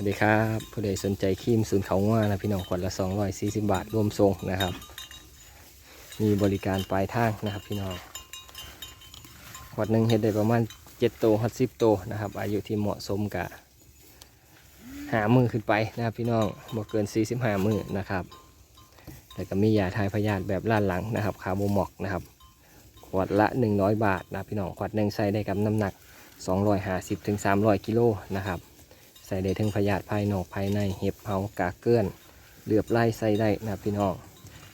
วัสดีครับผู้ใดสนใจครีมศูนย์เขาง่านะพี่น้องขวดละ240 บาทรวมทรงนะครับ มีบริการปลายทางนะครับพี่น้องขวดหนึ่งเฮ็ดได้ประมาณ7โตหัด10โตนะครับ อายุที่เหมาะสมกับหามือขึ้นไปนะครับพี่น้องบ่เกิน 45 มือนะครับแล้วก็มียาทายพยาธิแบบล้านหลังนะครับคาโบมอกนะครับ ขวดละ 100 บาทนะพี่น้องขวดหนึ่งใส่ได้กับน้ำหนัก 250ถึง300 กิโลนะครับ ใส่ได้ทั้งพยาธิภายนอกภายในเห็บเฮากาเกื้อนเหลือบไล่ใส่ได้นะพี่น้อง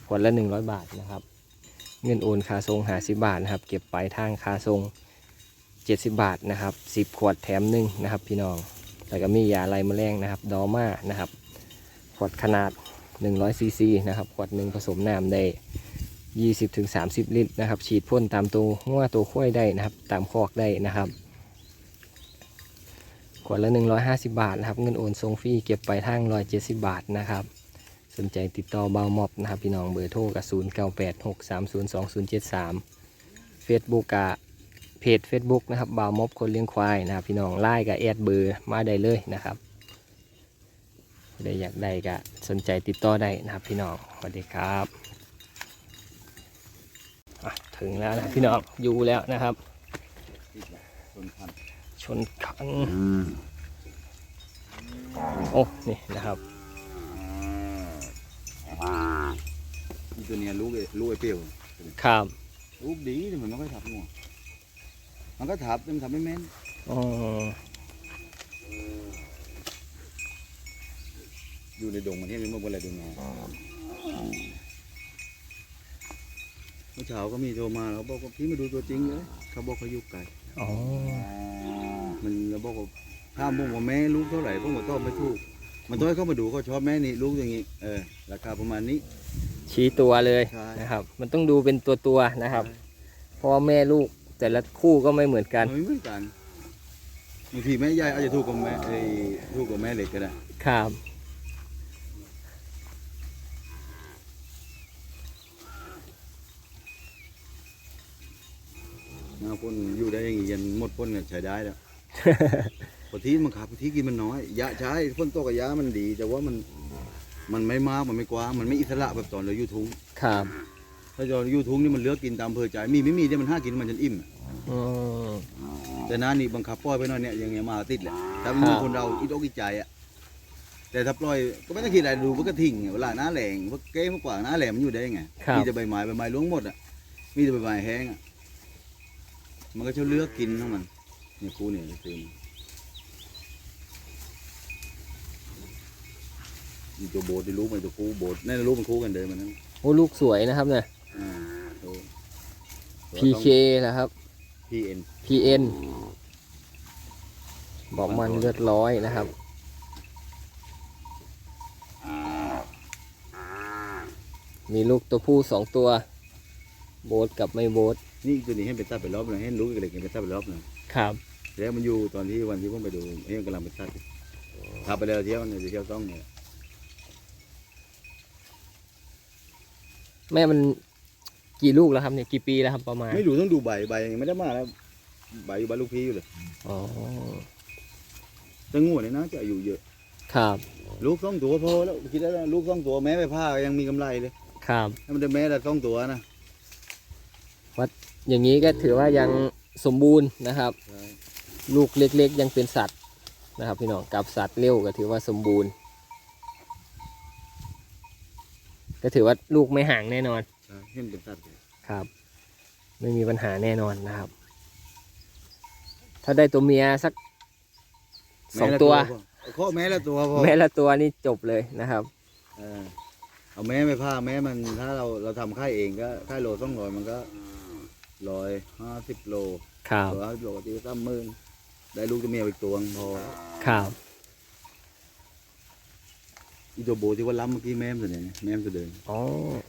ขวดละ 100 บาทนะครับ เงินโอนค่าทรง50บาทนะครับ เก็บปลายทางค่าทรง 70 บาทนะครับ10 ขวดแถมหนึ่งนะครับ พี่น้องแล้วก็มียาไล่แมลงนะครับ ดอม่านะครับ ขวดขนาด100ซีซีนะครับ ขวดหนึ่งผสมน้ำได้ 20-30 ลิตรนะครับ ฉีดพ่นตามตัวหัวตัวข้วยได้นะครับ ตามคอกได้นะครับ ขวดละ 150 บาทนะครับ เงินโอนทรงฟรีเก็บไปทาง170 บาทนะครับ สนใจติดต่อเบามอบนะครับ พี่น้องเบอร์โทรกับ0986302073 Facebook กะเพจ Facebook นะครับเบามอบคนเลี้ยงควายนะครับ พี่น้องไล่กับแอดเบอร์มาได้เลยนะครับใดอยากได้ก็สนใจติดต่อได้นะครับพี่น้องสวัสดีครับถึงแล้วนะพี่น้องอยู่แล้วนะครับ ต้นพันธุ์ชนขังโอ้ นี่นะครับอีตัวเนี้ยลูกไอ้ลูกไอ้เปรี้ยวครับลูกดีแต่มันไม่ค่อยทับงัวมันก็ทับแต่มันทับไม่แม่นอ๋ออยู่ในดงมันเห็นมันเมื่อไรดูงาเมื่อเช้าก็มีโทรมาเขาบอกว่าพี่มาดูตัวจริงเลยเขาบอกเขาอยู่ไกลอ๋อมั นเราบอกว่าถ้ามพวกว่าแม่ลูกเท่าไหร่พวกมันตอบไม่ถูก มันต้องให้เขามาดูเขาชอบแม่นี่ลูกอย่างนี้เออราคาประมาณนี้ ชี้ตัวเลยใช่ นะครับ มันต้องดูเป็นตัวตัวๆนะครับ เพราะว่าแม่ลูกแต่ละคู่ก็ไม่เหมือนกันมันไม่เหมือนกันบางทีแม่ใหญ่อาจจะถูกกว่าแม่ไอ้ถูกกว่าแม่เล็กก็ได้ครับนะพ่นอยู่ได้อย่างงี้ยันหมดพ่นเนี่ยใช้ได้แล้ว พอที่มันขาดพอที่กินมันน้อยยาใช้พ่นโตกับยามันดี แต่ว่ามันมันไม่มากมันไม่กว้างมันไม่อิสระแบบตอนเราอยู่ทุ่งครับถ้าตอนอยู่ทุ่งนี่มันเลือกกินตามอำเพอใจมีไม่มีเนี่ยมันห้ากินมันจนอิ่มอืมแต่น้านี่บังคับปล่อยไปหน่อยเนี่ยอย่างเงี้ยมาติดแหละถ้ามันมีครับ คนเราอิดอกอิดใจอะแต่ถ้าปล่อยก็ไม่ต้องคิดอะไรดูมันก็ทิ้งเวลาหน้าแหลงพวกเก้พวกกว่างหน้าแหลมมันอยู่ได้ยังไงครับ มีแต่ใบไม้ใบไม้ล้วงหมดอะมีแต่ใบไม้แห้งอะมันก็จะเลือกกินของมันเนี่ยคูเนี่ยคือมีตัวโบดที่รู้ไหมตัวคูโบดนั่นรู้มันคู่กันเดิมมันนั่นโอ้ลูกสวยนะครับเนี่ย อ่าตัว PK นะครับ พีเอ็น PN บอกมันเลือดร้อยนะครับ มีลูกตัวผู้สองตัว โบทกับไม่โบทนี่ตัวนี้ให้เป็นตัดไปรอบหนึงให้รู้เล็กๆเป็นตัดไปรอบหนึงครับ แล้วมันอยู่ตอนที่วันที่ผมไปดูเฮ้ยมันกำลังไปตัดอยู่ขับไปแล้วเที่ยวเนี่ยเที่ยวต้องเนี่ยแม่มันกี่ลูกแล้วครับเนี่ยกี่ปีแล้วครับประมาณไม่ดูต้องดูใบใบยังไม่ได้มาแล้วใบอยู่ใบานลูกพี่อยู่เลยอ๋อแต่งูเนี่ยนะจะอายุเยอะ ครับ ลูกสองตัวพอแล้วคิดได้แล้วลูกสองตัวแม้ไปผ้าก็ยังมีกำไรเลย ครับถ้ามันได้แม้แต่สองตัวนะอย่างนี้ก็ถือว่ายังสมบูรณ์นะครับใช่ ลูกเล็กๆ ยังเป็นสัตว์นะครับพี่น้องกับสัตว์เร็วก็ถือว่าสมบูรณ์ ก็ถือว่าลูกไม่ห่างแน่นอนใช่ให้มันเป็นสัตว์เลยครับ ไม่มีปัญหาแน่นอนนะครับ ถ้าได้ตัวเมียสักสองแม้ละตัวพอเอาข้อแม้ละตัวพอแม่ละตัวนี่จบเลยนะครับเออเอาแม้ไปผ้าแม้มันถ้าเราเราทำค่ายเองก็ค่ายโลสองร้อยมันก็ร้อยห้าสิบโลครับร้อยห้าสิบโลตีสามหมื่น ได้ลูกตัวเมียอีกตัวพอครับอีตัวโบที่ว่าล้ำเมื่อกี้แม่มตัวเนี่ยแม่มตัวเดินอ๋อ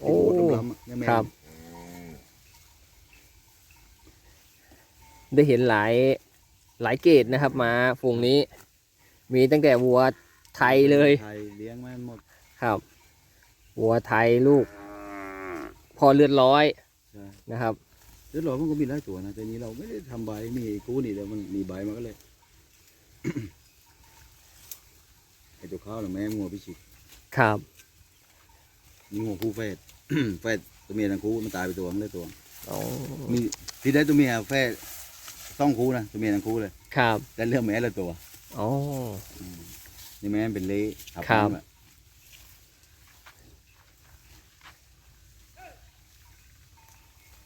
โอ้โอ้โหล้ำๆอะเนี่ยแม่มครับ ได้เห็นหลายหลายเกรดนะครับมาฝูงนี้ มีตั้งแต่วัวไทยเลยไทยเลี้ยงแม่นหมดครับวัวไทยลูก พอเลือดร้อยใช่นะครับ เดี๋ยวหลอมันก็มีหลายตัวนะแต่นี้เราไม่ได้ทำใบมีไอ้กู้นี่แต่มันมีใบมันก็เลยอ้ตัวข้าวน่ะแม่งัวพิชิตครับนี่งัวคู่แฝด แฝดตัวเมียทั้งคู่มันตายไปตัวมันได้ตัวอ๋อมีที่ได้ตัวเมียแฝดต้องคู่นะตัวเมียทั้งคู่เลย ครับ แต่เรื่องแม่ละตัวอ๋อนี่แม่มันเป็นเละทัครับ กันอะ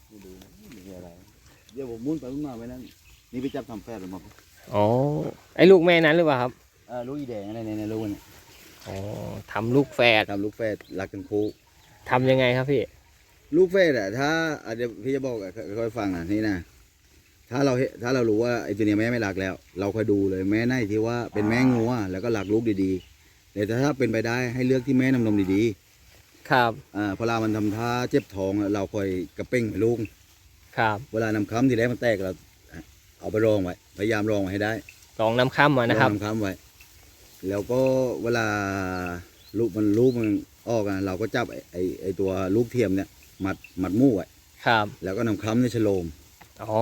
ไม่ดูนะไม่มีอะไรเดี๋ยวผมมุนไปมุนมาไว้นั่นนี่ไปจับทำแฝดหรือมาอ๋อไอ้ลูกแม่นั้นหรือเปล่าครับเออลูกอีแดงอะไรในในลูกเนี่ยอ๋อทำลูกแฝดทำลูกแฝดรักกันคู่ทำยังไงครับพี่ลูกแฝดอะถ้าอะเดี๋ยวพี่จะบอกอะค่อยๆฟังอะนี่นะถ้าเราเห็นถ้าเรารู้ว่าไอ้ตัวเนี้ยแม่ไม่รักแล้ว เราค่อยดูเลยแม่ไหนที่ว่าเป็นแม่งัวแล้วก็รักลูกดีๆแต่ถ้าเป็นไปได้ให้เลือกที่แม่นำนมดีครับๆอ่าพอเวลามันทำท่าเจ็บท้องอะเราค่อยกระเป้งให้ลูก ครับเวลานำค้ำทีแรกมันแตกเราเอาไปรองไว้พยายามรองไว้ให้ได้ลองน้ำข้ามมานะครับรองนำค้ำไว้ แล้วก็เวลาลูกมันลูกมันออกอะเราก็จับไอ้ไอ้ไอ้ตัวลูกเทียมเนี่ยมัดมัดมู่ไว้ครับ แล้วก็นำค้ำในฉโลมอ๋อ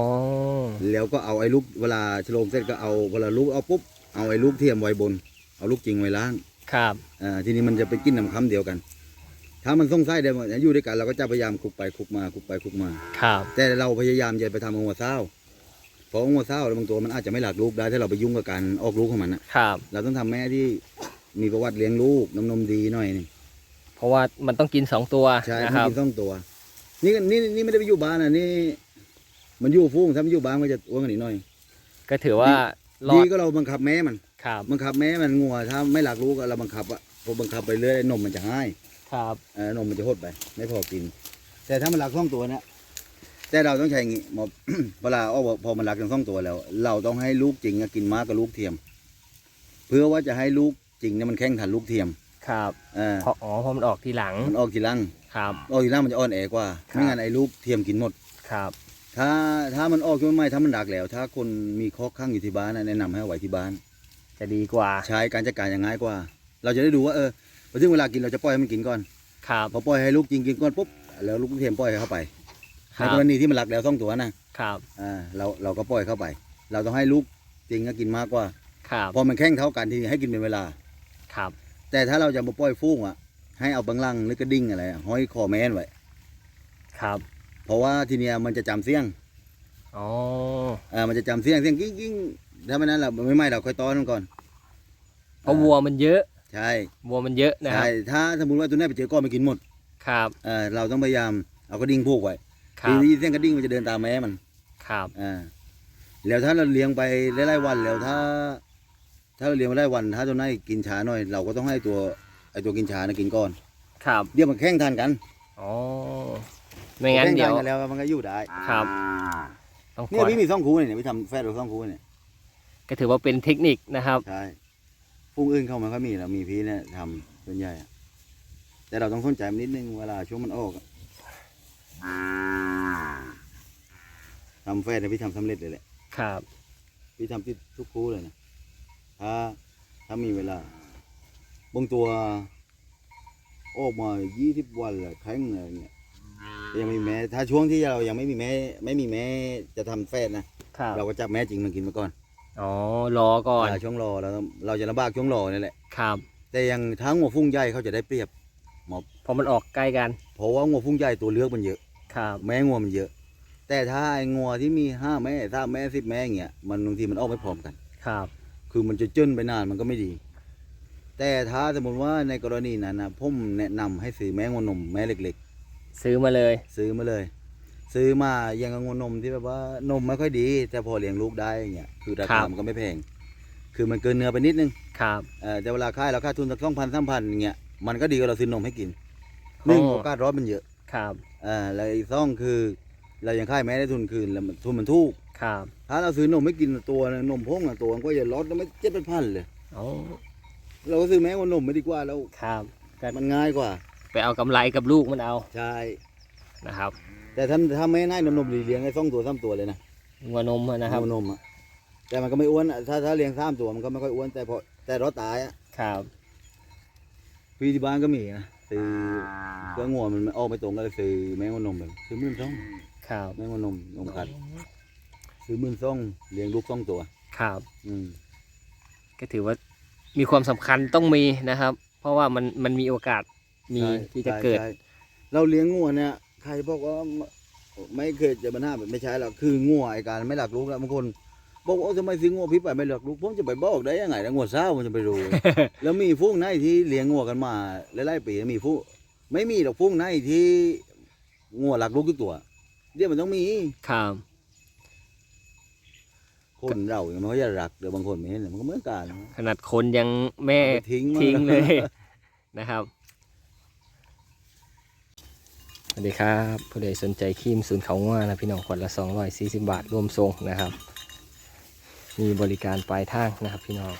แล้วก็เอาไอ้ลูกเวลาฉโลมเสร็จก็เอาเวลาลูกเอาปุ๊บเอาไอ้ลูกเทียมไว้บน เอาลูกจริงไว้ล่างครับอ่าทีนี้มันจะไปกินน้ำค้ำเดียวกัน ถ้ามันส่งไส้เดียวกันอยู่ด้วยกันเราก็จะพยายามคลุกไปคลุกมาคลุกไปคลุกมา ครับ แต่เราพยายามอย่าไปทำหัวเศร้าเพราะหัวเศร้าบางตัวมันอาจจะไม่หลักลูกได้ถ้าเราไปยุ่งกับการออกลูกของมันนะครับ เราต้องทำแม่ที่มีประวัติเลี้ยงลูกน้ำนมดีหน่อยนี่เพราะว่ามันต้องกินสองตัวใช่นะไม่ครับ กินต้องตัว นี่ก็นี่นี่ไม่ได้ไปอยู่บ้านนะนี่ มันอยู่ฟุ้งถ้ามันอยู่บ้านก็จะอ้วนกันอีกหน่อยก็ถือว่ารอดีดก็เราบังคับแม่มัน ครับ บังคับแม่มันงัวถ้าไม่หลักลูกอะเราบังคับอะพอบังคับไปเรื่อยนมมันจะให้ ครับเออนมมันจะหดไป ไม่พอกิน แต่ถ้ามันหลักสองตัวเนี่ยแต่เราต้องใช้อย่างงี้หมอ เวลาเอาพอมันหลักทั้งสองตัวแล้ว เราต้องให้ลูกจริงอะกินมากกับลูกเทียม เพื่อว่าจะให้ลูกจริงเนี่ยมันแข่งทันลูกเทียมครับเออเพราะอ๋อเพราะมันออกทีหลังมันออกทีหลัง ครับ ออกทีหลังมันจะอ่อนแอกว่าครับ ไม่งั้นไอ้ลูกเทียมกินหมด ครับถ้าถ้ามันออกช่วงไม่ถ้ามันดักแล้ว ถ้าคนมีคอกข้างอยู่ที่บ้านนะแนะนำให้เอาไว้ที่บ้าน จะดีกว่า ใช้การจัดการอย่างง่ายกว่า เราจะได้ดูว่าเออ พอถึงเวลากินเราจะปล่อยให้มันกินก่อนครับ พอปล่อยให้ลูกจริงกินก่อนปุ๊บแล้วลูกเทียมปล่อยเข้าไปคในรับกรณีที่มันหลักแล้วสองตัวนะครับ อ่าเราเราก็ปล่อยเข้าไป เราต้องให้ลูกจริงก็กินมากกว่า ครับ พอมันแข่งเท่ากันทีนี้ให้กินเป็นเวลา ครับ แต่ถ้าเราจะมาปล่อยฟุ้งอะ ให้เอาบังลังหรือกระดิ่งอะไรอะห้อยคอแม่นไว้ครับ เพราะว่าทีเนี้ยมันจะจำเสียงอ๋อ อ่ามันจะจำเสียงเสียงกิ้งกิ้งถ้าไม่นั้นเราไม่ไม่เราค่อยต้อนมันก่อนเพราะวัวมันเยอะ ใช่วัวมันเยอะนะคใช่รับถ้าสมมติว่าตัวนี้ไปเจอก้อนมันกินหมดครับเออเราต้องพยายามเอากระดิ่งผูกไว้ครัทีบนี้เสียงกระดิ่งมันจะเดินตามแม่มันครับอ่าแล้วถ้าเราเลี้ยงไปไล่ๆวันแล้วถ้า ถ้าเราเลี้ยงไปไล่วัน ถ้าตัวไหนกินช้าหน่อย เราก็ต้องให้ตัวไอตัวกินช้านะกินก่อน ครับเดี๋ยวมันแข่งทันกันอ๋อไม่งั้นแข่งเดี๋ทัยวกันแล้วมันก็อยู่ได้ครับต้องปเนี่ยล่อยพี่มีซ่องคูเนี่ยพี่ทำแฟดเราซ่องคูเนี่ยก็ถือว่าเป็นเทคนิคนะครับ ใช่ ฟุ้งอื่นเข้ามาก็มีเรามีพี่เนี่ยทำส่วนใหญ่อะแต่เราต้องสนใจมันนิดนึงเวลาช่วงมันออกอะทำแฟดเนี่ยพี่ทำสำเร็จเลยแหละครับ พี่ทำที่ทุกคู่เลยนะถ้าถ้ามีเวลาบางตัวออกมายี่สิบวันเลยแข็งเลยเนี่ยยังไม่มีแม้ถ้าช่วงที่เรายังไม่มีแม้ ไม่มีแม้จะทำแฟดนะครับเราก็จับแม้จริงมากินมาก่อน อ๋อรอก่อนเวลาช่วงรอเราต้องเราจะลำบากช่วงรอนี่แหละ ครับแต่อยังทั้งหัวฟุ้งใหญ่เขาจะได้เปรียบเพราะมันออกใกล้กันเพราะว่างัวฟุ้งใหญ่ตัวเลือกมันเยอะ ครับแม้งัวมันเยอะ แต่ถ้าไอ้งัวที่มีห้าแม่สามแม่สิบแม่อย่างเงี้ยมันบางทีมันออกไม่พร้อมกัน ครับคือมันจะจนไปนานมันก็ไม่ดี แต่ถ้าสมมติว่าในกรณีนั้นนะผมแนะนำให้ซื้อแม่งวนมแม่เล็กซื้อมาเลย ๆ ซื้อมาเลย ซื้อมาอย่างกับงวนมที่แบบว่านมไม่ค่อยดี แต่พอเลี้ยงลูกได้อย่างเงี้ยคือราครัคาบมันก็ไม่แพง คือมันเกินเนื้อไปนิดนึงครับเออแต่เวลาค่ายเราค่าทุนสักสองพันสามพันอย่างเงี้ยมันก็ดีกว่าเราซื้อนมให้กินหนึ่งอ๋อโอกาสรอดมันเยอะครับอ่าแล้วอีกสองคือ เรายังค่ายแม่ได้ทุนคืนแล้วมันทุนมันถูกครับถ้าเราซื้อนมไม่กินตัวนึงนมพงอะตัวมันก็จะลดแล้วไม่เจ็ดเป็นพันเลยอ๋อเราก็ซื้อแม่งวนมไม่ดีกว่าแล้วครับก็มันง่ายกว่า ไปเอากำไรกับลูกมันเอาใช่นะครับ แต่ถ้าถ้าไม่น่ายนมนมๆเลี้ยงไอ้สองตัวสามตัวเลยนะวัวนมอะนะครับนมอะแต่มันก็ไม่อ้วนอะถ้าถ้าเลี้ยงสามตัวมันก็ไม่ค่อยอ้วนแต่พอแต่รอดตายอะครับพี่ที่บ้านก็มีนะซื้อก็งัวมันออกไม่ตรงก็เลยซื้อแมงวันนมเลยซื้อหมื่นสองครับแมงวันนมนมกัดซื้อหมื่นสองเลี้ยงลูกสองตัว ครับ อืม ก็ถือว่ามีความสำคัญต้องมีนะครับ เพราะว่ามันมันมีโอกาสมีใช่ที่จะใช่เกิดใช่เราเลี้ยงงัวเนี่ยใค รบอกว่าไม่ไม่เคยจะมาหน้าแบบไม่ใช่หรอกคืองัวไอการไม่หลักลูกแล้วบางคนบอกว่าโอ้ทำไมซื้องัวพี่ไปไม่หลักลูกผมจะไปบอกได้ยังไงนะงัวเศร้ามันจะไปรู้ แล้วมีฟุ้งไหนที่เลี้ยงงัวกันมาหลายๆปีมีฟุ้งไม่มีหรอกฟุ้งไหนที่งัวหลักลูกทุกตัวเดี๋ยวมันต้องมีครับคนเราอย่างมันก็จะรักเดี๋ยวบางคนไม่เห็นมันก็เหมือนกันขนาดคนยังแม่เอาไปทิ้งมันทิ้งเลยนะครับ ส วัสดีครับผู้ใดสนใจครีมศูนย์เขาง่านะพี่น้องขวดละ240 บาทรวมทรงนะครับ มีบริการปลายทางนะครับพี่น้อง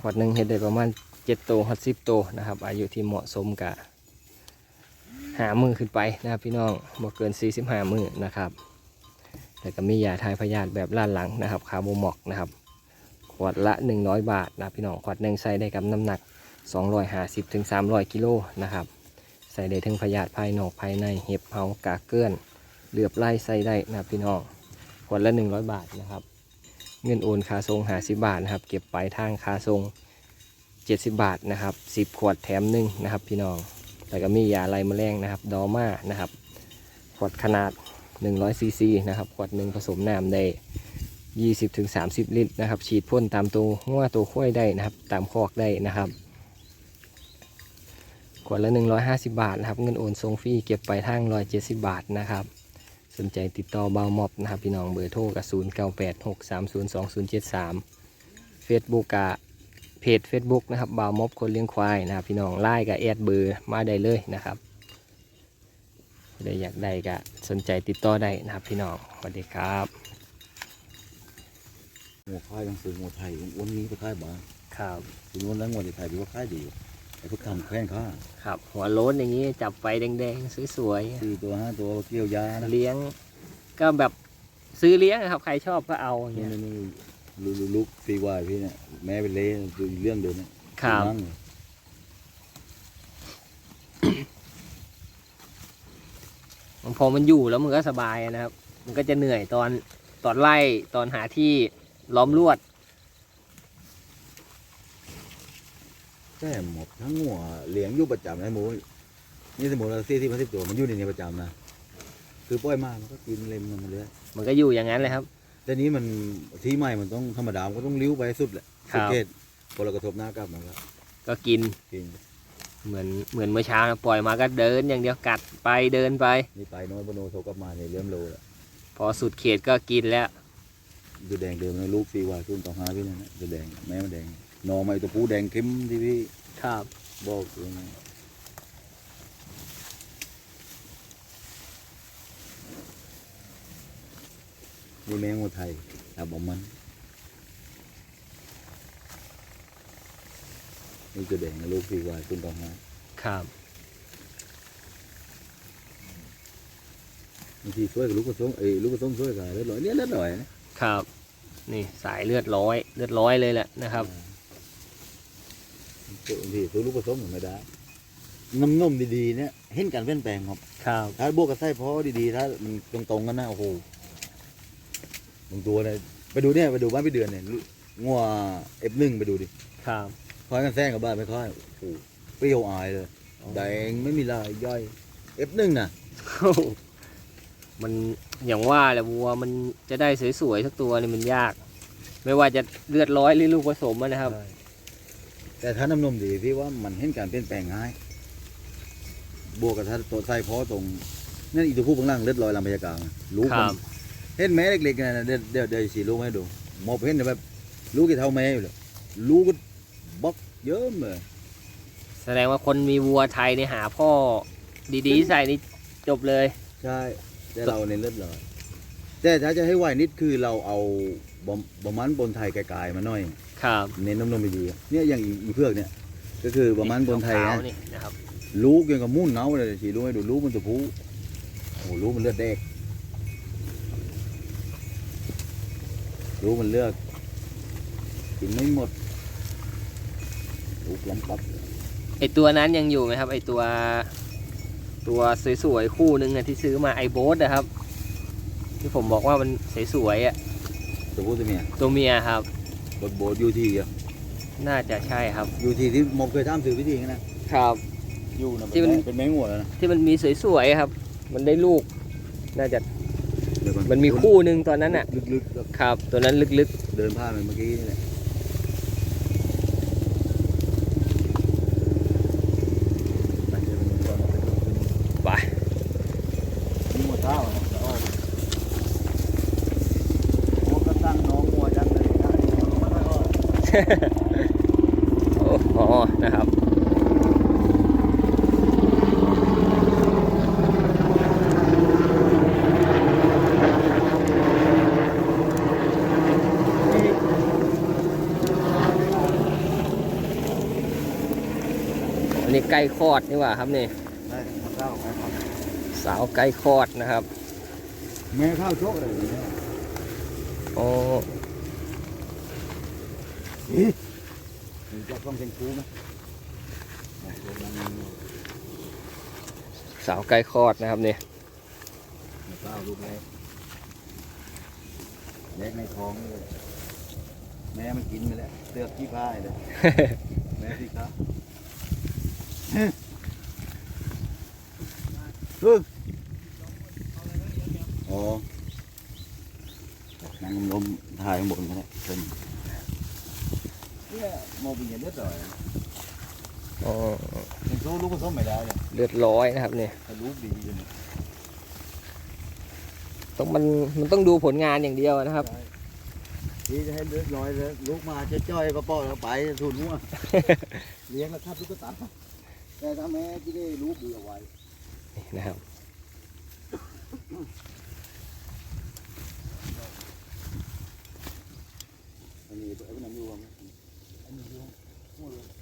ขวดหนึ่งเฮ็ดได้ประมาณ7โตหัด10โตนะครับ อายุที่เหมาะสมกับหามือขึ้นไปนะครับพี่น้องบ่เกิน 45 มือนะครับแล้วก็มียาทายพยาธิแบบล้านหลังนะครับคาร์โบมอกนะครับ ขวดละ 100 บาทนะพี่น้องขวดหนึ่งใส่ได้กับน้ำหนัก 250ถึง300 กิโลนะครับ ใส่ได้ทั้งพยาธิภายนอกภายในเห็บเฮากากเกื้อนเหลือบไล่ใส่ได้นะพี่น้องขวดละ 100 บาทนะครับ เงินโอนค่าทรง50บาทนะครับ เก็บปลายทางค่าทรง 70 บาทนะครับ 10 ขวดแถมหนึ่งนะครับ พี่น้องแล้วก็มียาไล่แมลงนะครับ ดอม่านะครับ ขวดขนาด 100ซีซีนะครับขวดหนึ่งผสมน้ำได้20ถึง30 ลิตรนะครับ ฉีดพ่นตามตัวหัวตัวข้วยได้นะครับ ตามคอกได้นะครับ ขวดละ 150 บาทนะครับ เงินโอนทรงฟรีเก็บไปลายทาง170 บาทนะครับ สนใจติดต่อบาวม็อบนะครับ พี่น้องเบอร์โทรกับ0986302073 Facebook กะเพจ Facebook นะครับบาวม็อบคนเลี้ยงควายนะครับ พี่น้องไล่กับแอดเบอร์มาได้เลยนะครับเลยอยากได้ก็สนใจติดต่อได้นะครับ พี่น้องสวัสดีครับงัวค่ายยังซื้องัวไทยวันนี้ไปค่ายบ้านครับถึงวันนั้นงัวไทยพี่ว่าค่ายดี ไอ้พวกทำแข้งข้าครับ หัวโล้นอย่างนี้จับไปแดงๆสวยสี่ตัวห้าตัวเกี่ยวยานะๆเลี้ยง ก็แบบซื้อเลี้ยงอะครับ ใครชอบก็เอาอย่างนี่เงี้ยนี่นี่ลูกลูกฟรีวายพี่เนี่ยแม่เป็นเล่ดูเรื่องเดิมเนี่ยครับนั่งเลยพอมันอยู่แล้วมันก็สบายนะครับ มันก็จะเหนื่อยตอนตอนไล่ตอนหาที่ล้อมลวด แค่หมดทั้งงัวเลี้ยงอยู่ประจำนะหมูนี่สมมติเราสี่ที่มาสิบตัวมันอยู่ในนี้ประจำนะคือปล่อยมามันก็กินเล็มมันมาเรื่อยมันก็อยู่อย่างนั้นเลยครับ แต่นี้มันที่ใหม่มันต้องธรรมดามันก็ต้องเลี้ยวไปให้สุดแหละครัสุดบเขตพอเรากระทบหน้ากลับมันก็ก็กินกินเหมือนเหมือนเมื่อเช้านะปล่อยมาก็เดินอย่างเดียวกัดไปเดินไปนี่ไปน้อยบโนโทรกลับมาเนี่ยเริ่มโลแล้วพอสุดเขตก็กินแล้วดูแดงเดิมนะลูกฟรีวายขึ้นต่อหาพี่นั่นนะดูแดงแม่มันแดง นอมาไอ้ตัวผู้แดงเข้มที่พี่ครับ บอกเองนี่แมงวัวไทยอาบอกมันนี่ตัวแดงนะลูกฟรีวายขึ้นต่อหาครับบางทีช่วยกับลูกกระส้มเอ้ยลูกกระส้มช่วยกับเลือดลอยเนี่ยเลือดลอยนะครับ นี่สายเลือดร้อย เลือดร้อยเลยแหละนะครับ บางทีช่วลูกกระส้มไม่ได้น้ำนมดีๆเนี่ยเห็นการเปลี่ยนแปลงครับ ครับถ้าบวกกับไส้พอดีๆถ้ามันตรงๆกันนะโอ้โหบางตัวเนี่ยไปดูเนี่ยไปดูบ้านพี่เดือนเนี่ยงัวเอฟหนึ่งไปดูดิครับคอยกันแซงกับบ้านไม่ค่อยโอ้โหเปรี้ยวอายเลยแดงไม่มีลายย่อยเอฟหนึ่งน่ะมันอย่างว่าแหละวัวมันจะได้สวยๆสักตัวนี่มันยาก ไม่ว่าจะเลือดร้อยหรือลูกผสมนะครับ แต่ถ้าน้ำนมดีพี่ว่ามันเห็นการเปลี่ยนแปลงง่ายบวกกับถ้าตัวไส้พอตรงนั่นอีกตัวผู้บางล่างเลือดลอยลำพยากลางอะรู้คมัรันบ เห็นแม่เล็กๆนะเดี๋ยวเดี๋ยวเดี๋ยวสีลูกให้ดูหมอบเห็นแบบลูกกี่เท่าแม่อยู่เลยลูกก็บล็อกเยอะเลยแสดงว่าคนมีวัวไทยเนี่ยหาพ่อดีๆใส่นี่จบเลย ใช่ แต่เราเน้นเลือดลอยแต่ถ้าจะให้ไหวนิดคือเราเอาบะบะมันบนไทยไกลๆมาหน่อย ครับ เน้นน้ำนมดีๆเนี่ยอย่างอีอีเพือกเนี่ย ก็คือบะมันบนไทยขาวนะๆนี่นะครับลูกยังกับมุ่นเนาเลยสีลูกให้ดูลูกมันตัวผู้โอ้โหลูกมันเลือดแดกลูกมันเลือกกินไม่หมดลูกล้ำปับไอตัวนั้นยังอยู่ไหมครับ ไอตัว ตัวสวยๆคู่หนึ่งอะที่ซื้อมาไอโบสนะครับ ที่ผมบอกว่ามันสวยๆอะตัวผู้ตัวเมียตัวเมียครับ บดโบดอยู่ที่อะน่าจะใช่ครับ อยู่ที่ที่หมอเคยทำสื่อพิธีกันนะครับ อยู่นะที่มัน เป็นแมงหัวแล้วนะที่มันมีสวยๆครับ มันได้ลูก น่าจะเดี๋ยวก่อมันมีคู่หนึ่งตอนนั้นอะลึกๆแล้วครับ ตัวนั้นลึกเดินผ่านไปเมื่อกี้นี่แหละไปเดี๋ยวมันก่อนเอาไปดูขึ้น ๆไป มีหัวเท้าอะจะออกหัวก็ตั้งน้องหัวจังเลยนะมันไม่ออก โอ้อ๋อนะครับอันนี้ไก่คลอดนี่หว่าครับนี่ได้หัวเท้าไปครับสาวไก่คลอดนะครับ แม่ข้าวโชคอะไรอย่างเงี้ยโอ้ เห็นจะต้องเป็นครูไหมสาวไก่คลอดนะครับนี่หัวเท้าลูกแรกแรกในท้องเลยแม่มันกินไปแล้วเตือกขี้พายเลยแม่ที่ครับเอออ๋อนั่งลมถ่ายข้างบนก็ได้เพิ่น เนี่ยโมบินเลือดลอยอ๋อยังสู้ลูกผสมไม่ได้เลยเลือดร้อยนะครับนี่ถ้าลูกดีเลยต้องมันมันต้องดูผลงานอย่างเดียวนะครับ ที่จะให้เลือดลอยเลยลูกมาจะจ้อยก็ป้อแล้วไปทุนมั่วเลี้ยงแล้วครับลูกก็ตัดแต่ถ้าแม่ที่ได้ลูกดีเอาไว้นี่นะครับอันนี้ไอ้พวกนั้นอยู่มั้ 你就做了。